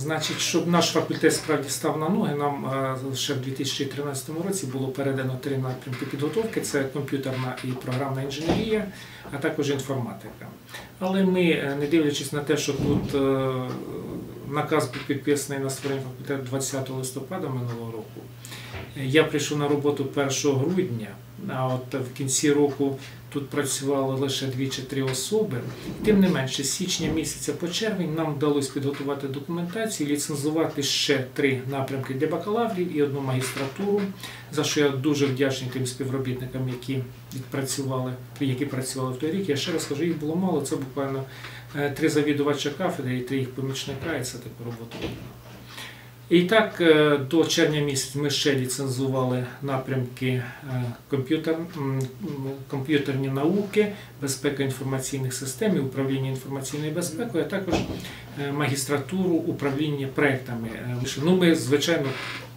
Значить, щоб наш факультет справді став на ноги, нам ще в 2013 році було передано три напрямки підготовки: це комп'ютерна і програмна інженерія, а також інформатика. Але ми, е, не дивлячись на те, що тут е, наказ був підписаний на створення факультету 20 листопада минулого року, я прийшов на роботу 1 грудня, а от в кінці року тут працювало лише дві чи три особи. Тим не менше, з січня місяця по червень нам вдалося підготувати документацію, ліцензувати ще три напрямки для бакалаврів і одну магістратуру, за що я дуже вдячний тим співробітникам, які відпрацювали, які працювали в той рік. Я ще раз кажу, їх було мало. Це буквально е, три завідувача кафедри і три їх помічника, і це таку роботу виконали. І так, е, до червня місяця ми ще ліцензували напрямки е, комп'ютер, комп'ютерні науки, безпека інформаційних систем, і управління інформаційною безпекою, а також е, магістратуру управління проектами. Ну, ми, звичайно,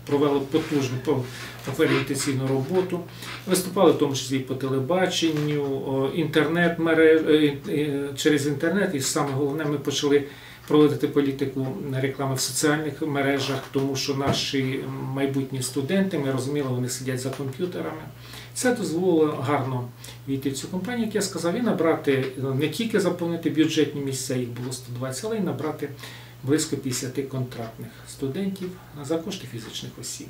провели потужну по- профорієнтаційну роботу. Виступали в тому числі по телебаченню, інтернет через інтернет, і саме головне, ми почали проводити політику реклами в соціальних мережах, тому що наші майбутні студенти, ми розуміли, вони сидять за комп'ютерами. Це дозволило гарно війти в цю компанію, як я сказав, і набрати не тільки заповнити бюджетні місця, їх було 120, але й набрати близько 50 контрактних студентів за кошти фізичних осіб.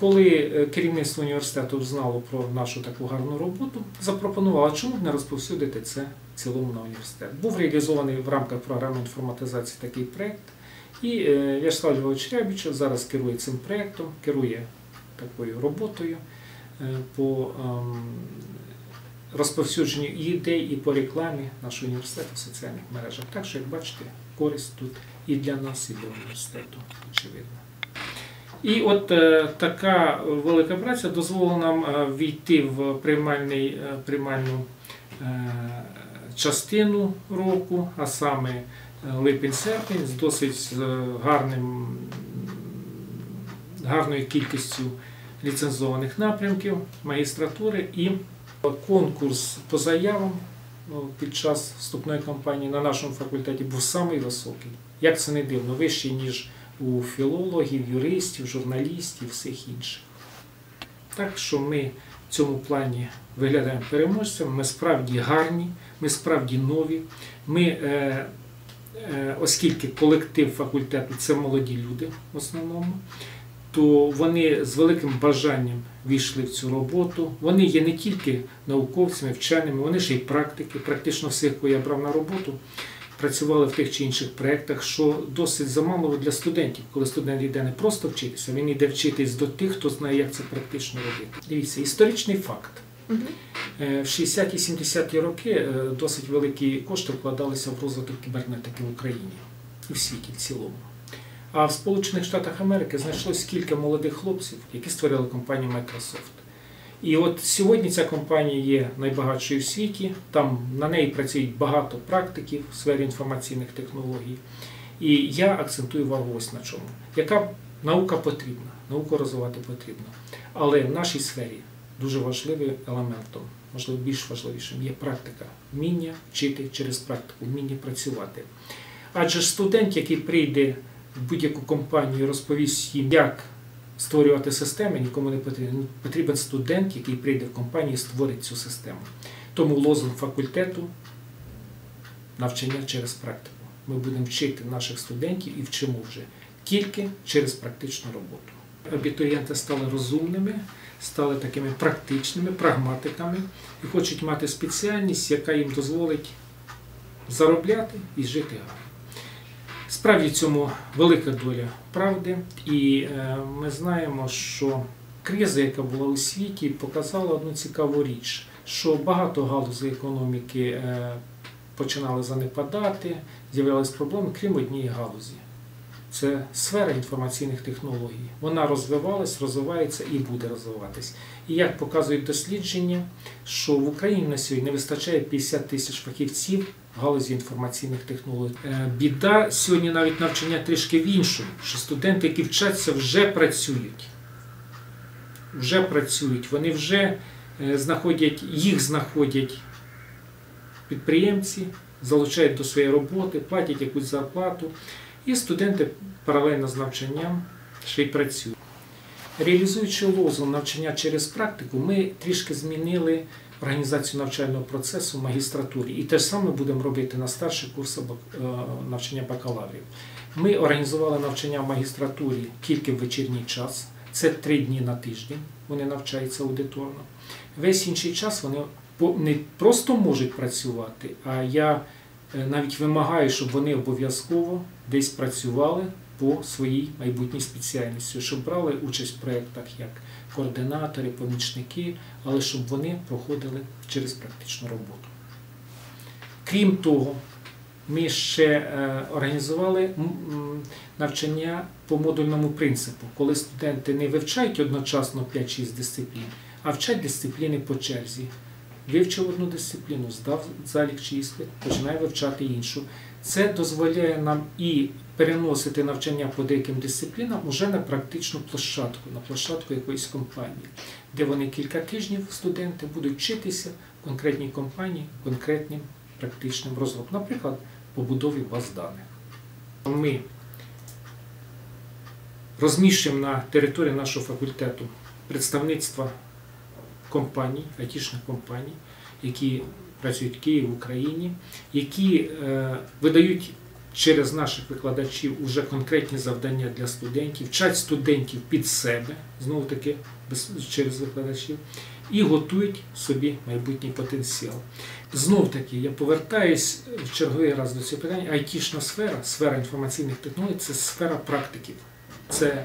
Коли е, керівництво університету знало про нашу таку гарну роботу, запропонувало, чому б не розповсюдити це цілому на університет. Був реалізований в рамках програми інформатизації такий проєкт. І е, В'ячеслав Львович Рябічев зараз керує цим проєктом, керує такою роботою е, по ем, розповсюдженню ідей, і по рекламі нашого університету в соціальних мережах. Так що, як бачите, користь тут і для нас, і для університету, очевидно. І от е, така велика праця дозволила нам війти в приймальний, приймальну частину року, а саме е, липень-серпень, з досить е, гарним, гарною кількістю ліцензованих напрямків, магістратури і конкурс по заявам ну, під час вступної кампанії на нашому факультеті був самий високий. Як це не дивно, вищий, ніж у філологів, юристів, журналістів, всіх інших. Так що ми цьому плані виглядаємо переможцями, ми справді гарні, ми справді нові. Ми, е, е, оскільки колектив факультету це молоді люди в основному, то вони з великим бажанням війшли в цю роботу. Вони є не тільки науковцями, вченими, вони ж і практики. Практично всіх, кого я брав на роботу, працювали в тих чи інших проєктах, що досить заманливо для студентів, коли студент йде не просто вчитися, він йде вчитись до тих, хто знає, як це практично робити. Дивіться, історичний факт. Е, В 60-70-ті роки е, досить великі кошти вкладалися в розвиток кібернетики в Україні і в світі в цілому. А в Сполучених Штатах Америки знайшлось кілька молодих хлопців, які створили компанію Microsoft. І от сьогодні ця компанія є найбагатшою в світі. Там на неї працюють багато практиків в сфері інформаційних технологій. І я акцентую увагу ось на чому. Яка наука потрібна? Науку розвивати потрібно. Але в нашій сфері дуже важливим елементом, можливо, більш важливішим, є практика, вміння вчити через практику, вміння працювати. Адже студент, який прийде в будь-яку компанію і розповість їм, як створювати системи, нікому не потрібен. Потрібен студент, який прийде в компанію і створить цю систему. Тому лозунг факультету навчання через практику. Ми будемо вчити наших студентів і вчимо вже тільки через практичну роботу. Абітурієнти стали розумними, стали такими практичними, прагматиками і хочуть мати спеціальність, яка їм дозволить заробляти і жити гарно. Справді в цьому велика доля правди, і е, ми знаємо, що криза, яка була у світі, показала одну цікаву річ, що багато галузей економіки е, починали занепадати, з'являлись проблеми, крім однієї галузі. Це сфера інформаційних технологій. Вона розвивалась, розвивається і буде розвиватись. І як показують дослідження, що в Україні на сьогодні не вистачає 50 тисяч фахівців в галузі інформаційних технологій. Е, Біда сьогодні навіть навчання трішки в іншому, що студенти, які вчаться, вже працюють. Вже працюють, вони вже е, знаходять, їх знаходять підприємці, залучають до своєї роботи, платять якусь зарплату. І студенти паралельно з навчанням ще й працюють. Реалізуючи лозунг навчання через практику, ми трішки змінили організацію навчального процесу в магістратурі. І те ж саме будемо робити на старших курсах е, навчання бакалаврів. Ми організували навчання в магістратурі тільки в вечірній час. Це три дні на тиждень. Вони навчаються аудиторно. Весь інший час вони не просто можуть працювати, а я е, навіть вимагаю, щоб вони обов'язково десь працювали по своїй майбутній спеціальності, щоб брали участь в проєктах як координатори, помічники, але щоб вони проходили через практичну роботу. Крім того, ми ще е, організували навчання по модульному принципу, коли студенти не вивчають одночасно 5-6 дисциплін, а вчать дисципліни по черзі. Вивчив одну дисципліну, здав залік чи іспит, починає вивчати іншу. Це дозволяє нам і переносити навчання по деяким дисциплінам уже на практичну площадку, на площадку якоїсь компанії, де вони кілька тижнів студенти будуть вчитися в конкретній компанії конкретним практичним розробкам, наприклад, побудові баз даних. Ми розміщуємо на території нашого факультету представництва компаній, айтішних компаній, які працюють в Києві, в Україні, які е, видають через наших викладачів уже конкретні завдання для студентів, вчать студентів під себе, знову таки через викладачів, і готують собі майбутній потенціал. Знов таки, я повертаюсь в черговий раз до цього питання. Айтішна сфера, сфера інформаційних технологій це сфера практиків. Це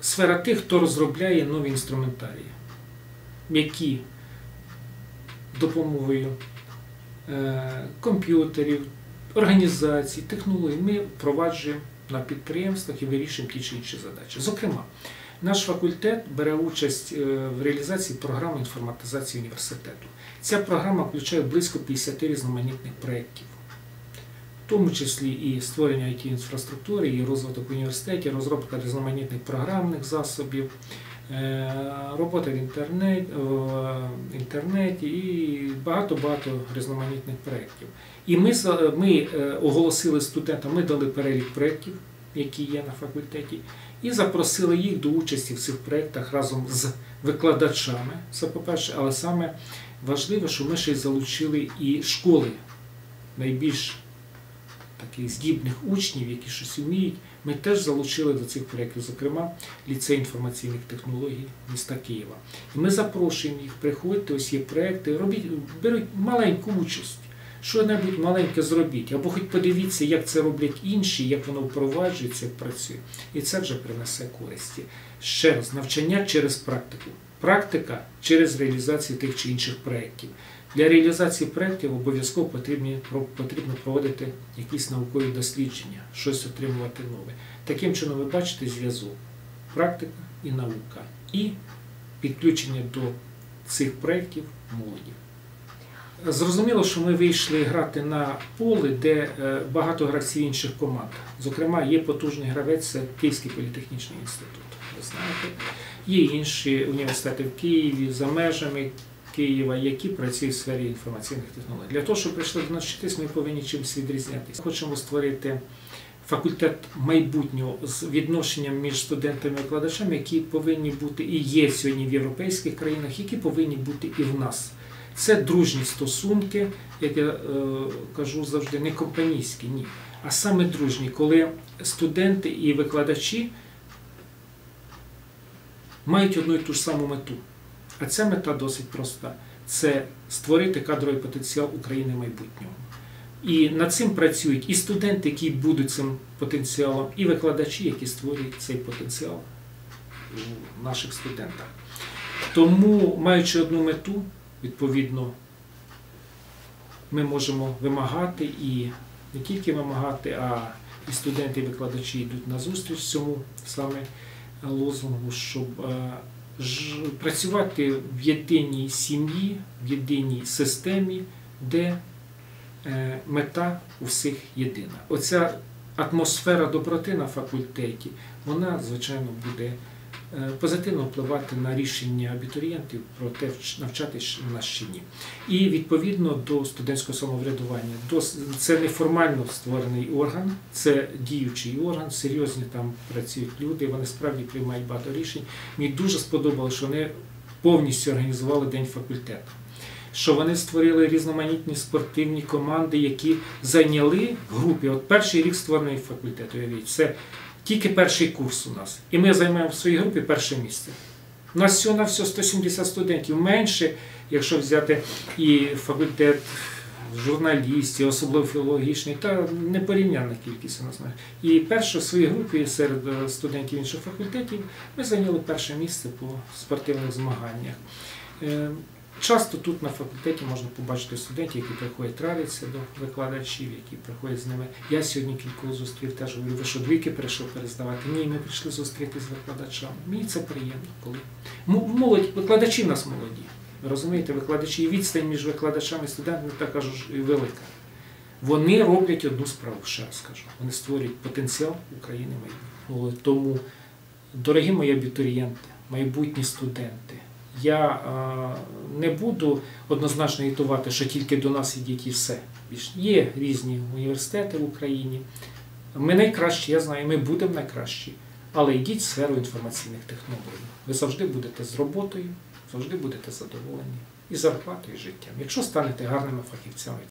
сфера тих, хто розробляє нові інструментарії, які допомогою е, комп'ютерів, організацій, технологій ми впроваджуємо на підприємствах і вирішуємо ті чи інші задачі. Зокрема, наш факультет бере участь е, в реалізації програми інформатизації університету. Ця програма включає близько 50 різноманітних проєктів, в тому числі і створення it інфраструктури, і розвиток університетів, розробка різноманітних програмних засобів, е, робота в інтернет, в інтернеті і багато-багато різноманітних проєктів. І ми, ми е, оголосили студентам, ми дали перелік проєктів, які є на факультеті, і запросили їх до участі в цих проєктах разом з викладачами. Це по-перше, але саме важливо, що ми ще й залучили і школи найбільш таких здібних учнів, які щось вміють. Ми теж залучили до цих проєктів, зокрема, ліцей інформаційних технологій міста Києва. І ми запрошуємо їх, приходьте, ось є проєкти, робіть, беруть маленьку участь. Що-небудь маленьке зробіть, або хоч подивіться, як це роблять інші, як воно впроваджується, як працює. І це вже принесе користі. Ще раз, навчання через практику. Практика через реалізацію тих чи інших проєктів. Для реалізації проєктів обов'язково потрібно проводити якісь наукові дослідження, щось отримувати нове. Таким чином, ви бачите зв'язок практика і наука, і підключення до цих проєктів молоді. Зрозуміло, що ми вийшли грати на поле, де е, багато гравців інших команд. Зокрема, є потужний гравець це Київський політехнічний інститут. Ви знаєте, є інші університети в Києві за межами Києва, які працюють в сфері інформаційних технологій. Для того, щоб прийшли до нас вчитись, ми повинні чимось відрізнятися. Хочемо створити факультет майбутнього з відношенням між студентами і викладачами, які повинні бути і є сьогодні в європейських країнах, які повинні бути і в нас. Це дружні стосунки, як я е, кажу завжди, не компанійські, ні, а саме дружні, коли студенти і викладачі мають одну і ту ж саму мету. А ця мета досить проста: це створити кадровий потенціал України майбутнього. І над цим працюють і студенти, які будуть цим потенціалом, і викладачі, які створюють цей потенціал у наших студентах. Тому, маючи одну мету, відповідно, ми можемо вимагати і не тільки вимагати, а і студенти, і викладачі йдуть на зустріч цьому саме лозунгу, щоб е, працювати в єдиній сім'ї, в єдиній системі, де е, мета у всіх єдина. Оця атмосфера доброти на факультеті, вона, звичайно, буде позитивно впливати на рішення абітурієнтів про те, вч- навчатись нас чи ні. І відповідно до студентського самоврядування, це не формально створений орган, це діючий орган, серйозні там працюють люди, вони справді приймають багато рішень. Мені дуже сподобалося, що вони повністю організували день факультету. Що вони створили різноманітні спортивні команди, які зайняли в групі. От перший рік створений факультет, уявіть, це тільки перший курс у нас. І ми займаємо в своїй групі перше місце. У нас всього на всього 170 студентів менше, якщо взяти і факультет журналістів, особливо філологічний, та непорівнянна кількість у нас. І перше в своїй групі серед е, студентів інших факультетів ми зайняли перше місце по спортивних змаганнях. Часто тут на факультеті можна побачити студентів, які приходять радитися до викладачів, які приходять з ними. Я сьогодні кількох зустрів теж говорю, ви що двійки прийшов перездавати? Ні, ми прийшли зустрітися з викладачами. Мені це приємно, коли молодь, викладачі в нас молоді. Розумієте, викладачі і відстань між викладачами і студентами така ж велика. Вони роблять одну справу, ще раз скажу. Вони створюють потенціал України майбутнього. Тому, дорогі мої абітурієнти, майбутні студенти, я е, не буду однозначно агітувати, що тільки до нас ідіть і все. Є різні університети в Україні. Ми найкращі, я знаю, ми будемо найкращі. Але йдіть в сферу інформаційних технологій. Ви завжди будете з роботою, завжди будете задоволені і зарплатою, і життям. Якщо станете гарними фахівцями